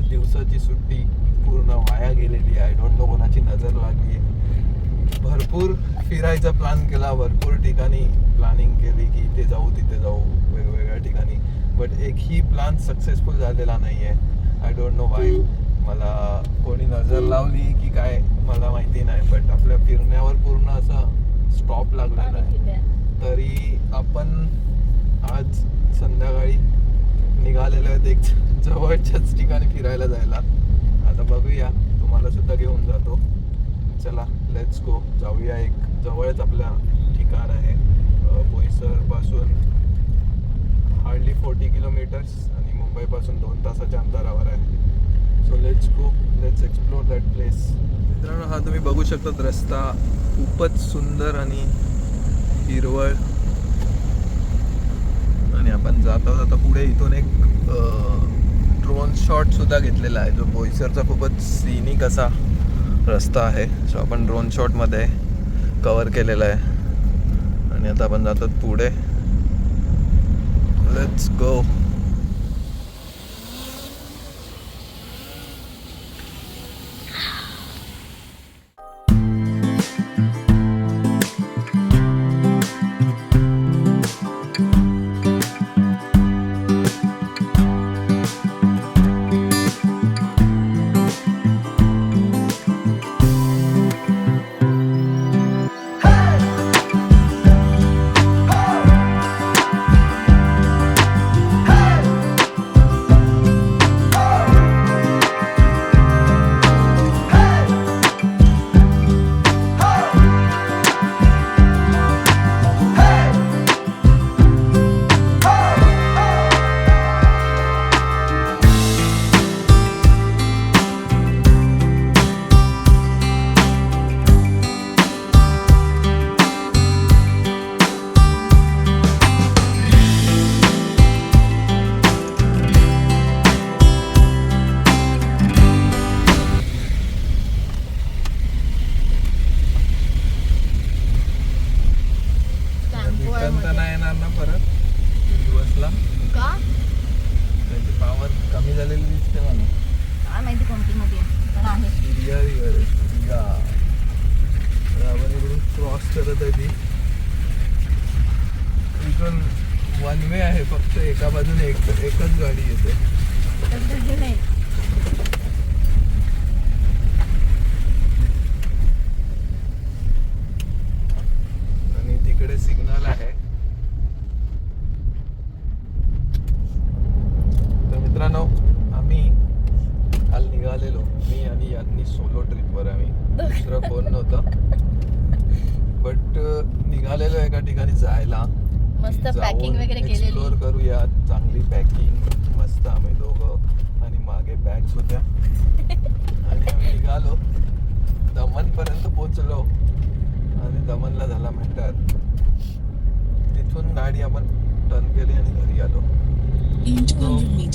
दिवसाची सुट्टी पूर्ण वाया गेलेली आहे. आय डोंट नो कोणाची नजर लागली भरपूर फिरायचा प्लॅन केला भरपूर ठिकाणी प्लॅनिंग केली की इथे जाऊ तिथे जाऊ वेगवेगळ्या ठिकाणी. बट एकही प्लॅन सक्सेसफुल झालेला नाही आहे आय डोंट नो वाय मला कोणी नजर लावली की काय मला माहिती नाही. बट आपल्या फिरण्यावर पूर्ण असं स्टॉप लागलेला आहे. तरी आपण आज संध्याकाळी निघालेलं आहेत एक जवळच्याच ठिकाणी फिरायला जायला. आता बघूया तुम्हाला सुद्धा घेऊन जातो. चला लेट्स गो जाऊया एक जवळच आपल्या ठिकाण आहे बोईसरपासून हार्डली फोर्टी किलोमीटर्स आणि मुंबईपासून दोन तासाच्या अंतरावर आहे. So let's go let's explore that place मित्रांनो हा तुम्ही बघू शकतात रस्ता खूपच सुंदर आणि हिरवळ. आणि आपण जाता जाता पुढे इथून एक ड्रोन शॉट सुद्धा घेतलेला आहे जो बोईसरचा खूपच सिनिक असा रस्ता आहे. सो आपण ड्रोन शॉटमध्ये कवर केलेला आहे. आणि आता आपण जातात पुढे. Let's go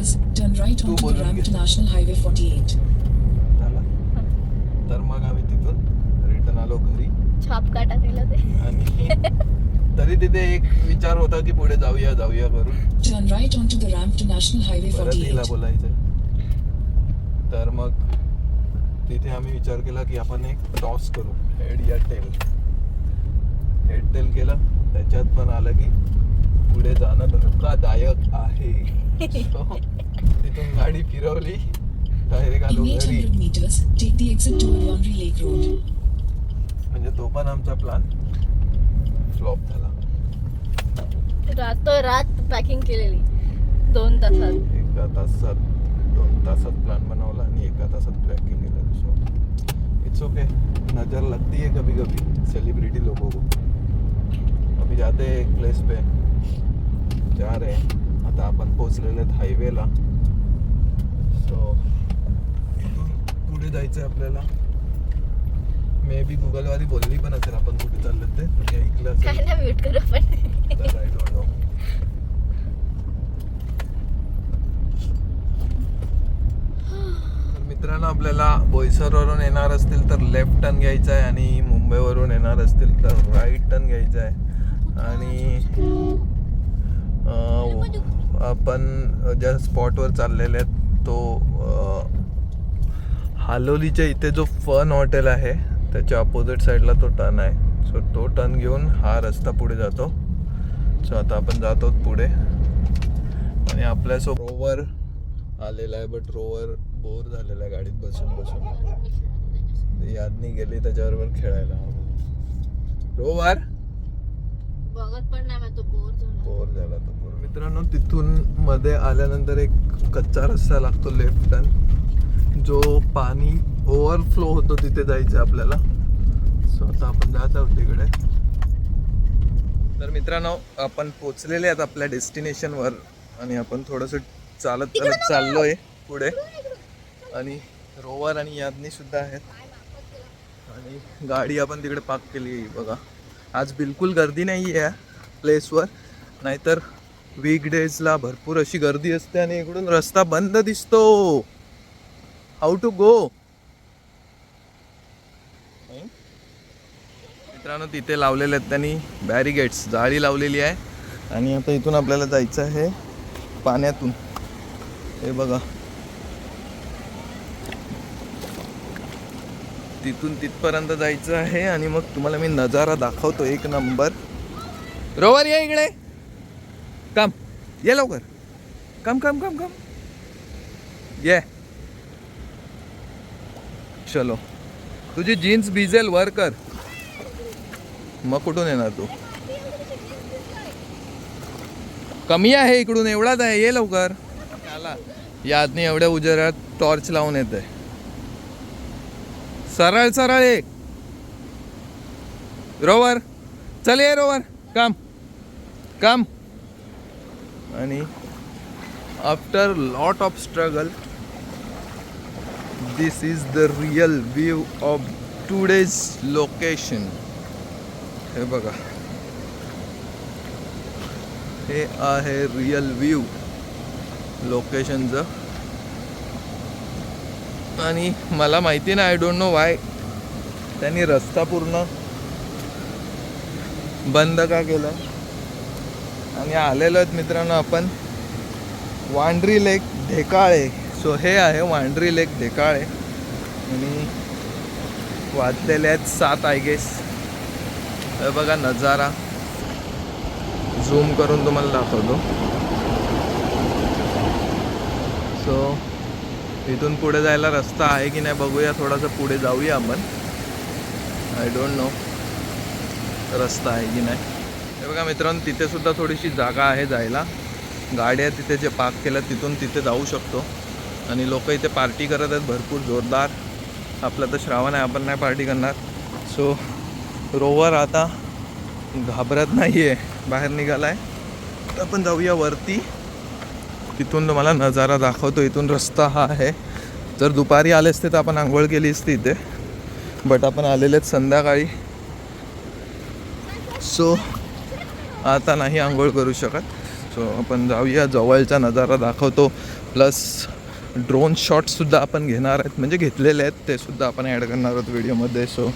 meters, turn right onto the ramp to National Highway 48. झाला. तर मग आम्ही तिथून रिटर्न आलो घरी. छाप का टाकलेलं ते. आणि तरी तिथे एक विचार होता की पुढे जाऊया जाऊया करून Turn right onto the ramp to National Highway परत हिला 48. बोलायचं तर मग तिथे आम्ही विचार केला की आपण एक टॉस करू. हेड या टेल हेड टेल केलं. त्याच्यात पण आलं की पुढे जाणं धोकादायक आहे. तिथून गाडी फिरवली. डायरेक्ट आलो घरी. 800 meters, take the exit to Laundry Lake Road. म्हणजे तो पण आमचा प्लॅन फ्लॉप झाला. रातो रात पॅकिंग केलेली. दोन तासात. एका तासात दोन तासात प्लान बनवला आणि एका तासात ट्रॅकिंग केलं. सो इट्स ओके नज़र लगती है कभी कभी सेलिब्रिटी लोगों को अभी जाते हैं एक प्लेस पे. जा रहे हैं. आता आपण पोचलेले आहेत हायवेला सो इथून पुढे जायचं आहे आपल्याला? मे बी गुगलवाली बोलली पण असेल आपण कुठे चाललं ते तुम्ही ऐकलं काय असेल आय डोंट नो मित्रांनो आपल्याला बोईसरवरून येणार असतील तर लेफ्ट टर्न घ्यायचा आहे आणि मुंबईवरून येणार असतील तर राईट टर्न घ्यायचा आहे आणि आपण ज्या स्पॉटवर चाललेले आहेत तो हालोलीच्या इथे जो फन हॉटेल आहे त्याच्या अपोजिट साईडला तो टर्न आहे. सो तो टर्न घेऊन हा रस्ता पुढे जातो. सो आता आपण जातो पुढे. आणि आपल्यासोबत रोवर आलेला आहे बट रोवर बोर झालेला आहे गाडीत बसून बसून. यादनी गेली त्याच्याबरोबर खेळायला. रोवर बघत पण नाही तो बोर झाला तो. मित्रांनो तिथून मध्ये आल्यानंतर एक कच्चा रस्ता लागतो लेफ्ट टर्न जो पाणी ओव्हरफ्लो होतो तिथे जायचं आपल्याला. सो आता आपण जात आहोत तिकडे. तर मित्रांनो आपण पोचलेले आहेत आपल्या डेस्टिनेशनवर आणि आपण थोडंसं चालत चालत चाललोय पुढे. आणि रोवर आणि यादनी सुद्धा आहेत. आणि गाडी आपण तिकडे पार्क केली आहे बघा. आज बिलकुल गर्दी नाही आहे प्लेसवर नाहीतर वीकडेजला भरपूर अशी गर्दी असते आणि इकडून रस्ता बंद दिसतो. हाऊ टू गो मित्रांनो तिथे लावलेले आहेत त्यांनी बॅरिगेट्स जाळी लावलेली आहे. आणि आता इथून आपल्याला जायचं आहे पाण्यातून. हे बघा. तिथून तिथपर्यंत जायचं आहे आणि मग तुम्हाला मी नजारा दाखवतो. एक नंबर. रोवर या इकडे. कम ये लवकर कम कम कम कम ये चलो तुझी जीन्स भिजेल वर कर. मग कुठून येणार तू? कमी आहे इकडून एवढाच आहे. ये लवकर. आला यादनी एवढ्या उजेरात टॉर्च लावून येत. आहे सरळ सरळ ये. रोवर चल ये रोवर कम कम आणि after lot of struggle this is the real view of today's location हे बघा. हे आहे रियल व्ह्यू लोकेशनचं आणि मला माहिती नाही आय डोंट नो वाय त्यांनी रस्ता पूर्ण बंद का केला? आणि आलेलो आहेत मित्रांनो आपण. वांड्री लेक ढेकाळे. सो हे आहे वांड्री लेक ढेकाळे. आणि वाजलेले आहेत सात आय गेस हे बघा नजारा. झूम करून तुम्हाला दाखवतो. सो इथून पुढे जायला रस्ता आहे की नाही बघूया. थोडासा पुढे जाऊया आपण. आय डोंट नो रस्ता आहे की नाही. हे बघा मित्रांनो तिथेसुद्धा थोडीशी जागा आहे जायला. गाड्या तिथे जे पार्क केलं तिथून तिथे जाऊ शकतो. आणि लोक इथे पार्टी करत आहेत भरपूर जोरदार. आपलं तर श्रावण आहे आपण नाही पार्टी करणार. सो रोवर आता घाबरत नाही आहे बाहेर निघाला आहे तर आपण जाऊया वरती. तिथून तुम्हाला नजारा दाखवतो इथून रस्ता हा आहे. जर दुपारी आले असते तर आपण आंघोळ केली असती इथे. बट आपण आलेले आहेत संध्याकाळी. सो आता नाही आंघोळ करू शकत. सो आपण जाऊया. जवळचा नजारा दाखवतो. प्लस ड्रोन शॉट्ससुद्धा आपण घेणार आहेत. म्हणजे घेतलेले आहेत. ते सुद्धा आपण ॲड करणार आहोत व्हिडिओमध्ये सो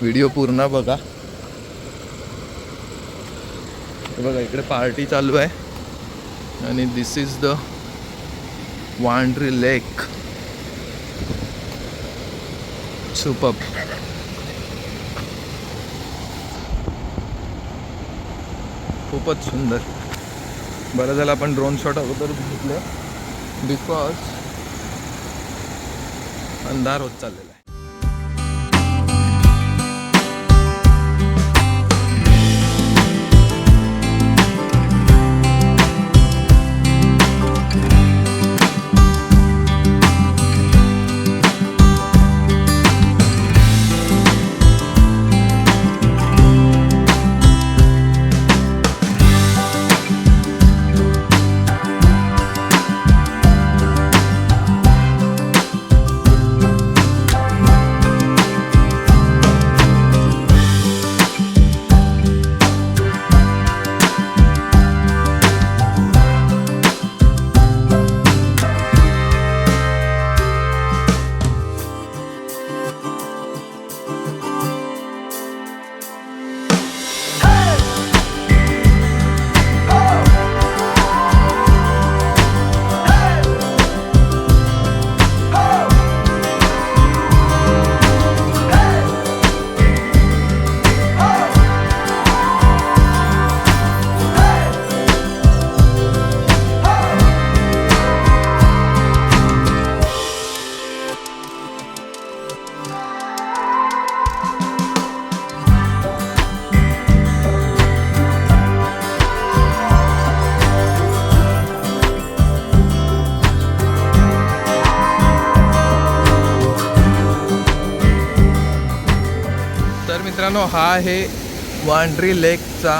व्हिडिओ पूर्ण बघा. बघा इकडे पार्टी चालू आहे. आणि this is the Wandri lake super खूपच सुंदर. बरं झालं आपण ड्रोन शॉट अगोदर घेतलं बिकॉज अंधार होत चाललेला मित्रांनो हा आहे वांड्री लेकचा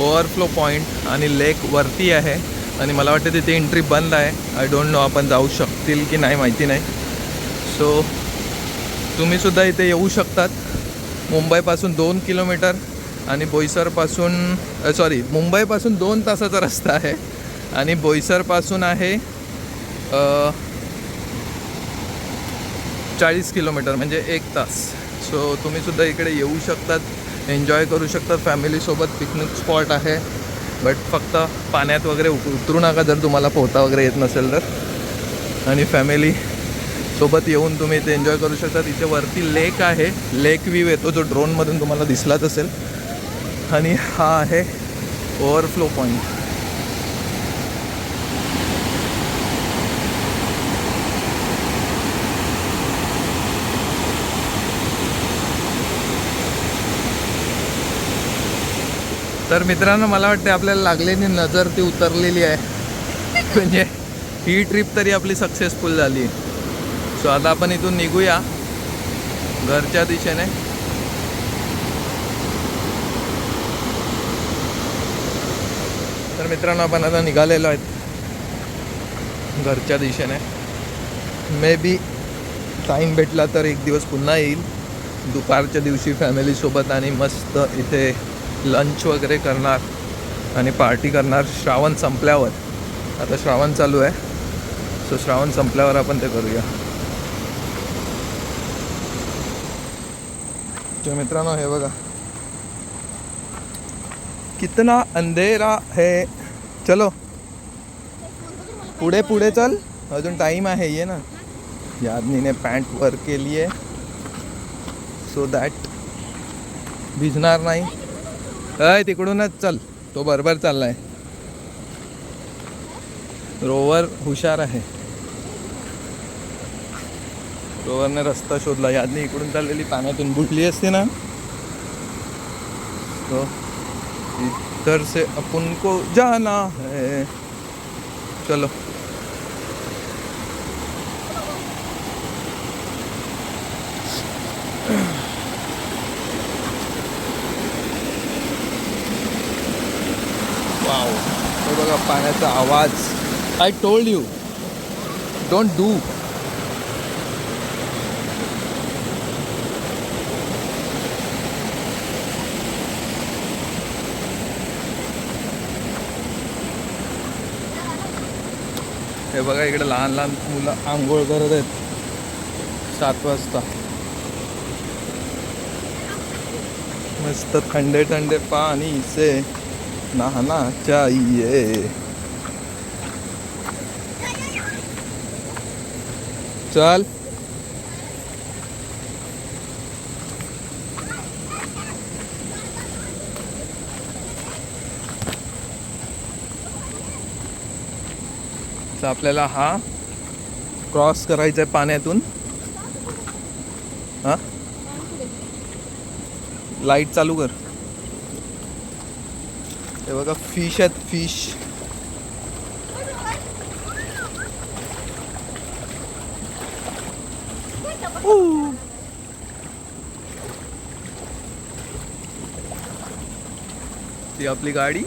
ओव्हरफ्लो पॉईंट आणि लेक वरती आहे. आणि मला वाटतं तिथे एंट्री बंद आहे. आय डोंट नो आपण जाऊ शकतील की नाही माहिती नाही. सो तुम्हीसुद्धा इथे येऊ शकतात. मुंबईपासून दोन किलोमीटर आणि बोईसरपासून सॉरी मुंबईपासून दोन तासाचा रस्ता आहे. आणि बोईसरपासून आहे चाळीस किलोमीटर म्हणजे एक तास. सो तुम्हीसुद्धा इकडे येऊ शकतात एन्जॉय करू शकतात. फॅमिलीसोबत पिकनिक स्पॉट आहे. बट फक्त पाण्यात वगैरे उतरू नका जर तुम्हाला पोहता वगैरे येत नसेल तर. आणि फॅमिली सोबत येऊन तुम्ही इथे एन्जॉय करू शकता इथे वरती लेक आहे. लेक व्ह्यू येतो जो ड्रोनमधून तुम्हाला दिसलाच असेल. आणि हा आहे ओव्हरफ्लो पॉईंट तर मित्रांनो मला वाटते आपल्याला लागलेली नजर ती उतरलेली आहे. म्हणजे ही ट्रिप तरी आपली सक्सेसफुल झाली. सो आता आपण इथून निघूया. घरच्या दिशेने. तर मित्रांनो आपण आता निघालेलो आहेत. घरच्या दिशेने. मे बी टाईम भेटला तर एक दिवस पुन्हा येईल. दुपारच्या दिवशी फॅमिलीसोबत आणि मस्त इथे लंच वगैरे करणार आणि पार्टी करणार. श्रावण संपल्यावर. आता श्रावण चालू आहे. सो श्रावण संपल्यावर आपण ते करूया. तो मित्रांनो हे बघा. कितना अंधेरा है. चलो. पुढे पुढे चल. अजून टाइम आहे ये ना. या आदमीने पॅन्ट वर केली आहे सो दॅट भिजणार नाही. अय तिकडूनच चल. तो बरोबर चाललाय. रोवर हुशार आहे. रोवरने रस्ता शोधला. यादनी इकडून चाललेली पाण्यातून बुटली असते ना? तो इधर से अपन को जाना है. चलो. हे बघा पाण्याचा आवाज. I told you don't do हे बघा इकडे लहान लहान मुलं आंघोळ करत आहेत. सात वाजता. मस्त थंडे थंडे पाणी से नहाना चाहिए चल। तर आपल्याला हा क्रॉस करायचा आहे पाण्यातून. हा? लाइट चालू कर. हे बघा फिश आहेत फिश ती आपली गाडी.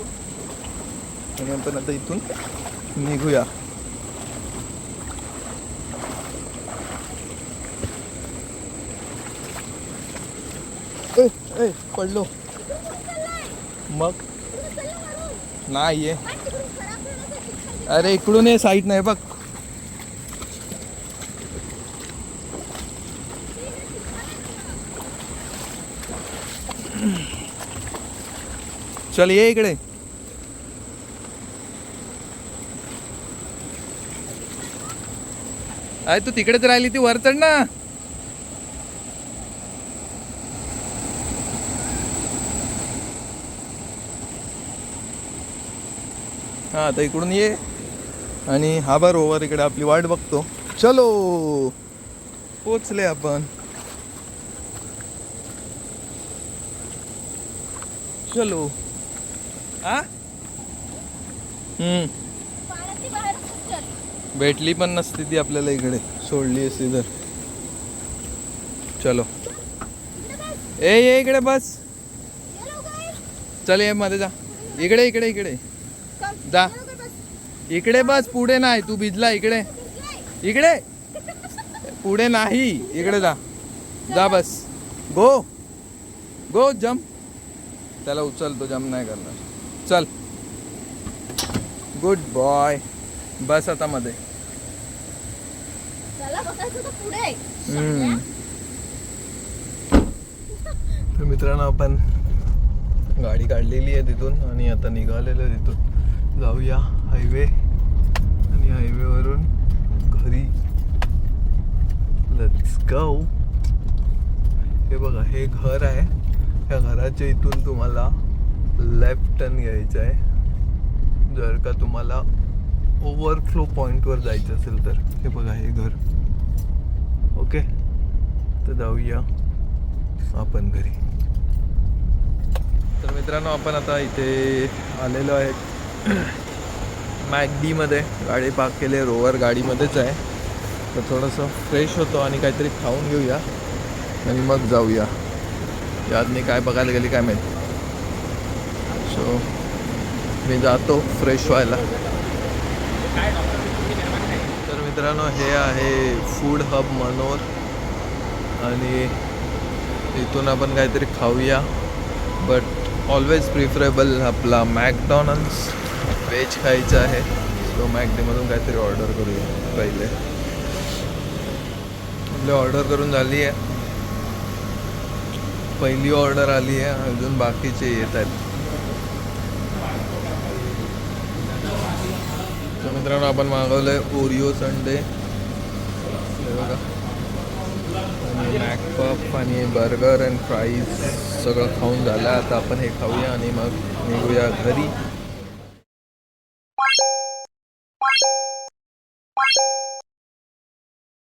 आणि आपण आता इथून निघूया. ए ए पडलो. मग? नाही आहे. अरे इकडून ये साईट नाही बघ. चल ये इकडे. अरे तू तिकडेच राहिली ती वर चढ ना. हा आता इकडून ये. आणि हा बा रोवर इकडे आपली वाट बघतो. चलो. पोचले आपण. चलो. आ? हम्म. भेटली पण नसती ती आपल्याला इकडे. सोडली असती तर. चलो. ए ये इकडे बस. चल ये मध्ये जा. इकडे इकडे इकडे. जा इकडे बस पुढे नाही. तू भिजला इकडे. इकडे. पुढे नाही. इकडे जा. जा बस. गो. गो जम. त्याला उचल तो जम नाही करणार. चल. गुड बॉय बस आता मध्ये. मित्रांनो आपण गाडी काढलेली आहे तिथून आणि आता निघालेलो तिथून. जाऊया हायवे आणि हायवेवरून घरी. लेट्स गो हे बघा हे घर आहे. ह्या घराच्या इथून तुम्हाला लेफ्ट टर्न घ्यायचं आहे. जर का तुम्हाला ओव्हरफ्लो पॉईंटवर जायचं असेल तर. हे बघा हे घर. ओके तर जाऊया आपण घरी. तर मित्रांनो आपण आता इथे आलेलो आहे मॅगडीमध्ये गाडी पार्क केली आहे रोवर गाडीमध्येच आहे. तर थोडंसं फ्रेश होतो आणि काहीतरी खाऊन घेऊया. आणि मग जाऊया. यादनी काय बघायला गेली काय माहिती? सो मी जातो फ्रेश व्हायला. तर मित्रांनो हे आहे फूड हब मनोर आणि इथून आपण काहीतरी खाऊया. बट ऑलवेज प्रिफरेबल आपला मॅकडॉनल्ड्स व्हेज खायचं आहे. सो मॅगडीमधून काहीतरी ऑर्डर करूया पहिले. आपली ऑर्डर करून झाली आहे. पहिली ऑर्डर आली आहे अजून बाकीचे येत आहेत. तर मित्रांनो आपण मागवलं आहे ओरिओ संडे बघा. आणि मॅकपप आणि बर्गर अँड फ्राईज सगळं खाऊन झालं. आता आपण हे खाऊया आणि मग निघूया घरी.